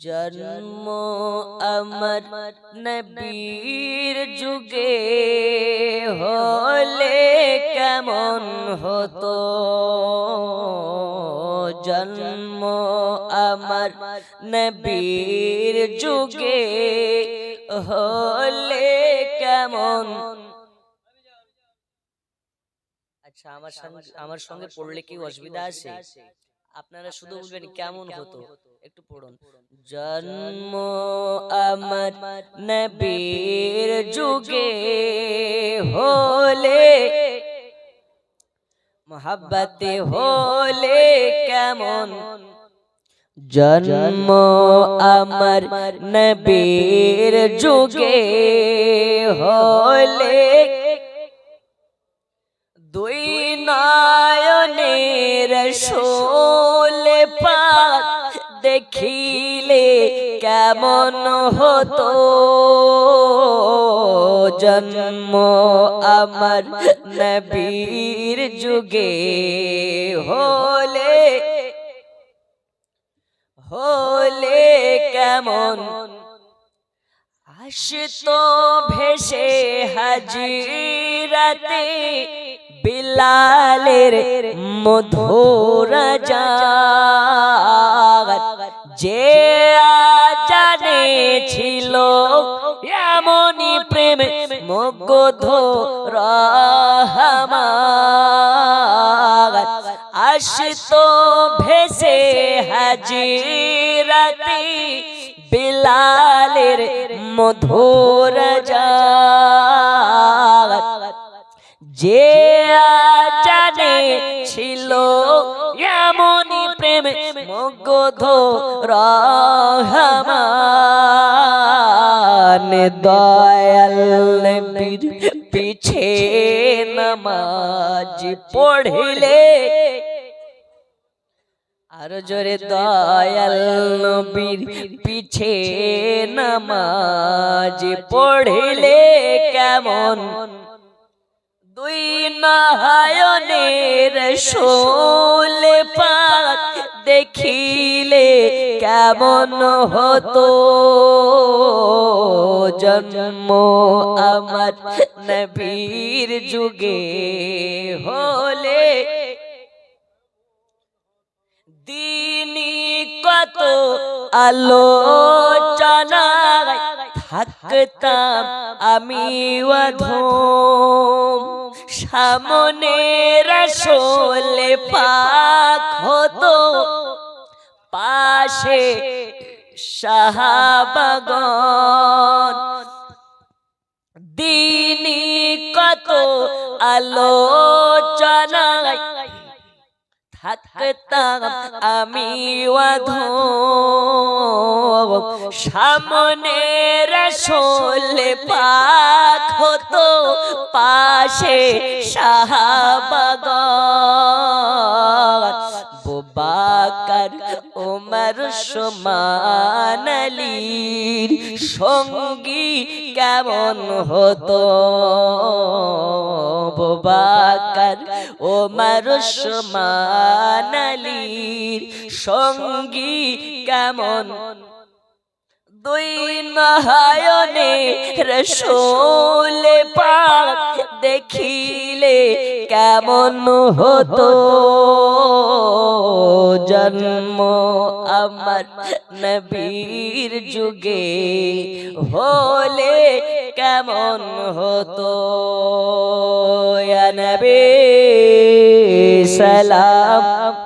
জন্ম আমার নবীর যুগে হলে কেমন হতো জন্ম আমার নবীর যুগে হলে কেমন আচ্ছা আমার সঙ্গে আমার সঙ্গে পড়লে কি অসুবিধা আছে? আপনারা শুধু বলবেন কেমন হতো? একটু পড়ুন। জন্ম আমার নবীর যুগে হলে মহাব্বতে হলে কেমন? জন্ম আমার নবীর যুগে হলে দুই নয়নের শোলে কেমন হতো? জন্ম আমার নবীর যুগে হলে হলে কেমন? আসতো ভেসে হাজিরাতে বিলালের মধুর যে এমনই প্রেম মুগ্ধ রহমান। আসতো ভেসে হাজিরাতে বিলালের মধুর যে জানে ছিল এমনই প্রেম মুগ্ধ রহমান। দয়াল নবীর পিছে নামাজ পড়িলে। আর জোরে দয়াল নবীর পিছে নামাজ পড়িলে কেমন? দুই নাহায়নের শোলে পাক দেখিলে কেমন হতো? জন্ম আমার নবীর যুগে হলে। দিনী কত আলোচনায় থাকতাম আমি অধম। সামনে রসোলে পাক হতো। পাশে শাহাবাগন। দিনী কত আলোচনায় থাকতাম আমি অধম। সামনে রসোলে পাক হতো পাশে বুবাকার ওমর সমানালির সঙ্গী কেমন হতো? বুবাকার ওমর সমানালির সঙ্গী কেমন? দুই নহায়নে রসোলে পাক দেখিলে কেমন হতো? জন্ম আমার নবীর যুগে হলে কেমন হতো? নবী সালাম